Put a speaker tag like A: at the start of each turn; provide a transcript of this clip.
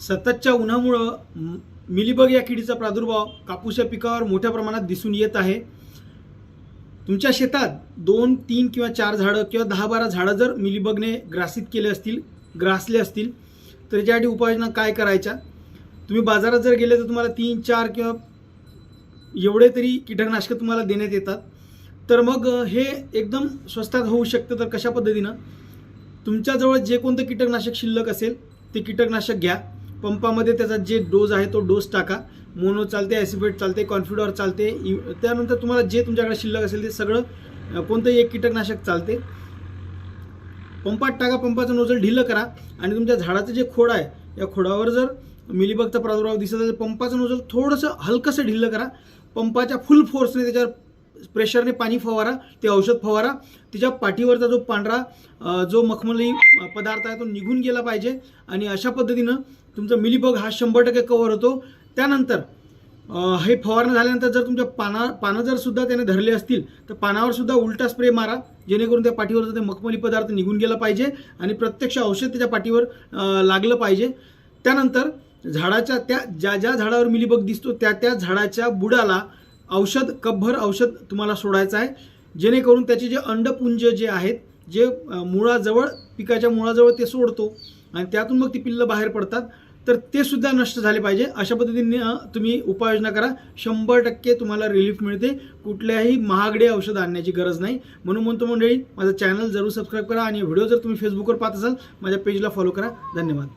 A: सततच्या उन्हामुळं मिलीबग या किडीचा प्रादुर्भाव कापूस या पिकावर मोठ्या प्रमाणात दिसून येत आहे. तुमच्या शेतात दोन तीन किंवा चार झाडं किंवा दहा बारा झाडं जर मिलीबगने ग्रासित केले असतील ग्रासले असतील तर याच्यासाठी उपाययोजना काय करायच्या? तुम्ही बाजारात जर गेले तर तुम्हाला तीन चार किंवा एवढे तरी कीटकनाशकं तुम्हाला देण्यात येतात. तर मग हे एकदम स्वस्तात होऊ शकतं तर कशा पद्धतीनं? तुमच्याजवळ जे कोणतं कीटकनाशक शिल्लक असेल ते कीटकनाशक घ्या. पंपामध्ये त्याचा जे डोज आहे तो डोस टाका. मोनो चालते ॲसिफेट चालते कॉन्फिडॉर चालते. इ- त्यानंतर तुम्हाला जे तुमच्याकडे शिल्लक असेल ते सगळं कोणतंही एक कीटकनाशक चालते. पंपात टाका पंपाचं नोजल ढिलं करा. आणि तुमच्या झाडाचं जे खोड आहे या खोडावर जर मिलीबगचा प्रादुर्भाव दिसत असेल पंपाचं नोजल थोडंसं हलकंसं ढिल्लं करा. पंपाच्या फुल फोर्सने त्याच्यावर प्रेशरने पाणी फवारा ते औषध फवारा. तिच्या पाठीवरचा जो पांढरा जो मखमली पदार्थ आहे तो निघून गेला पाहिजे. आणि अशा पद्धतीनं तुमचा मिलीबग हा शंभर टक्के कव्हर होतो. त्यानंतर हे फवारणं झाल्यानंतर जर तुमच्या पाना पानं जर सुद्धा त्याने धरले असतील तर पानावर सुद्धा उलटा स्प्रे मारा. जेणेकरून त्या पाठीवरचं ते मखमली पदार्थ निघून गेला पाहिजे आणि प्रत्यक्ष औषध त्याच्या पाठीवर लागलं पाहिजे. त्यानंतर झाडाच्या त्या ज्या ज्या झाडावर मिलीबग दिसतो त्या त्या झाडाच्या बुडाला औषध कपभर औषध तुम्हाला सोडायचं आहे. जेणेकरून त्याचे जे अंडपुंज जे आहेत जे मुळाजवळ पिकाच्या मुळाजवळ ते सोडतो आणि त्यातून मग ती पिल्लं बाहेर पडतात तर ते सुद्धा नष्ट झाले पाहिजे. अशा पद्धतीने तुम्ही उपाययोजना करा. शंभर टक्के तुम्हाला रिलीफ मिळते. कुठल्याही महागडे औषध आणण्याची गरज नाही. म्हणून म्हणतो मंडळी माझं चॅनल जरूर सबस्क्राईब करा आणि व्हिडिओ जर तुम्ही फेसबुकवर पाहत असाल माझ्या पेजला फॉलो करा. धन्यवाद.